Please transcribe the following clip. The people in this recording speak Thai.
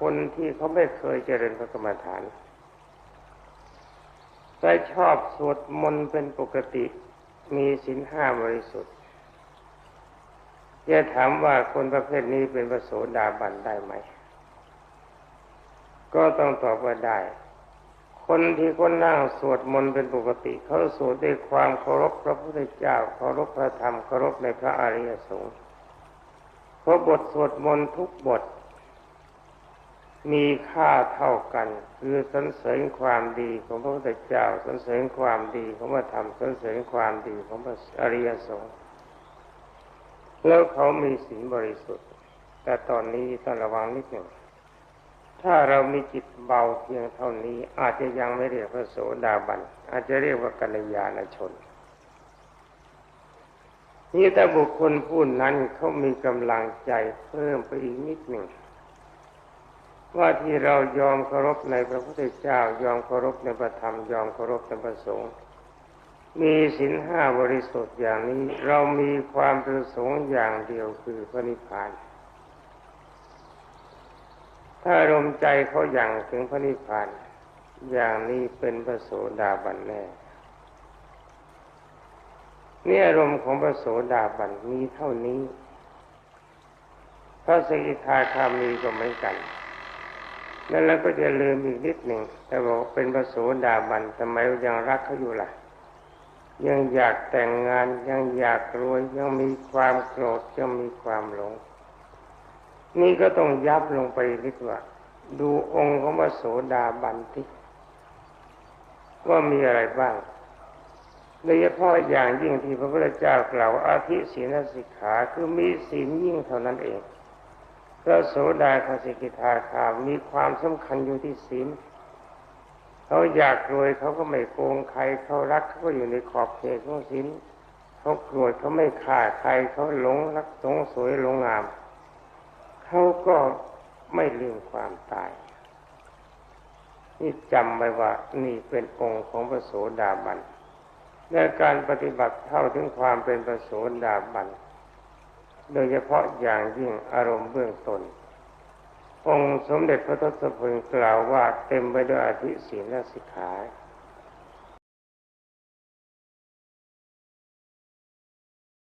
คนที่เขาไม่เคยเจริญพระกรรมฐานแต่ชอบสวดมนต์เป็นปกติมีศีลห้าบริสุทธิ์จะถามว่าคนประเภทนี้เป็นพระโสดาบันได้ไหม ก็ต้องตอบว่าได้ คนที่คนนั่งสวดมนต์เป็นปกติ เขาสวดด้วยความเคารพพระพุทธเจ้าเคารพพระธรรมเคารพในพระอริยสงฆ์เพราะบทสวดมนต์ทุกบท มีค่าเท่ากัน คือสรรเสริญความดีของพระพุทธเจ้าสรรเสริญความดีของพระธรรมสรรเสริญความดีของพระอริยสงฆ์แล้วเขามีศีลบริสุทธิ์ แต่ตอนนี้ต้องระวังนิดหนึ่งถ้าเรามีจิตเบาเพียงเท่านี้ อาจจะยังไม่เรียกพระโสดาบันอาจจะเรียกว่ากัลยาณชนนี่แต่บุคคลผู้นั้นเขามีกำลังใจเพิ่มไปอีกนิดหนึ่ง ว่าที่เรายอมเคารพในพระพุทธเจ้า ยอมเคารพในพระธรรม ยอมเคารพในพระสงฆ์มีศีลห้าบริสุทธิ์อย่างนี้ เรามีความประสงค์อย่างเดียวคือพระนิพพาน ถ้ารมใจเขาอย่างถึงพระนิพพาน อย่างนี้เป็นพระโสดาบันแน่เนี่ยอารมณ์ของพระโสดาบันมีเท่านี้ พระสกิทาคามีก็เหมือนกันนั่น แล้วเราก็จะลืมอีกนิดหนึ่งแต่บอกเป็นพระโสดาบันทำไมยังรักเขาอยู่ล่ะ ยังอยากแต่งงานยังอยากรวยยังมีความโกรธยังมีความหลง นี่ก็ต้องยับลงไปนิดว่า ดูองค์ของพระโสดาบันที่ว่ามีอะไรบ้างโดยเฉพาะอย่างยิ่งที่พระพุทธเจ้ากล่าวอาทิศีลสิกขาคือมีศีลยิ่งเท่านั้นเอง พระโสดาคสิกิทาคามีความสำคัญอยู่ที่ศีลเขาอยากรวยเขาก็ไม่โกงใครเขารักเขาก็อยู่ในขอบเขตของศีลเขาโกรธเขาไม่ฆ่าใครเขาหลงรักสงสวยหลงงามเขาก็ไม่ลืมความตาย นี่จำไว้ว่านี่เป็นองค์ของพระโสดาบันและการปฏิบัติเท่าถึงความเป็นประโสดาบัน โดยเฉพาะอย่างยิ่งอารมณ์เบื้องตนองค์สมเด็จพระทศพลกล่าวว่าเต็มไปด้วยอธิศีลและสิกขา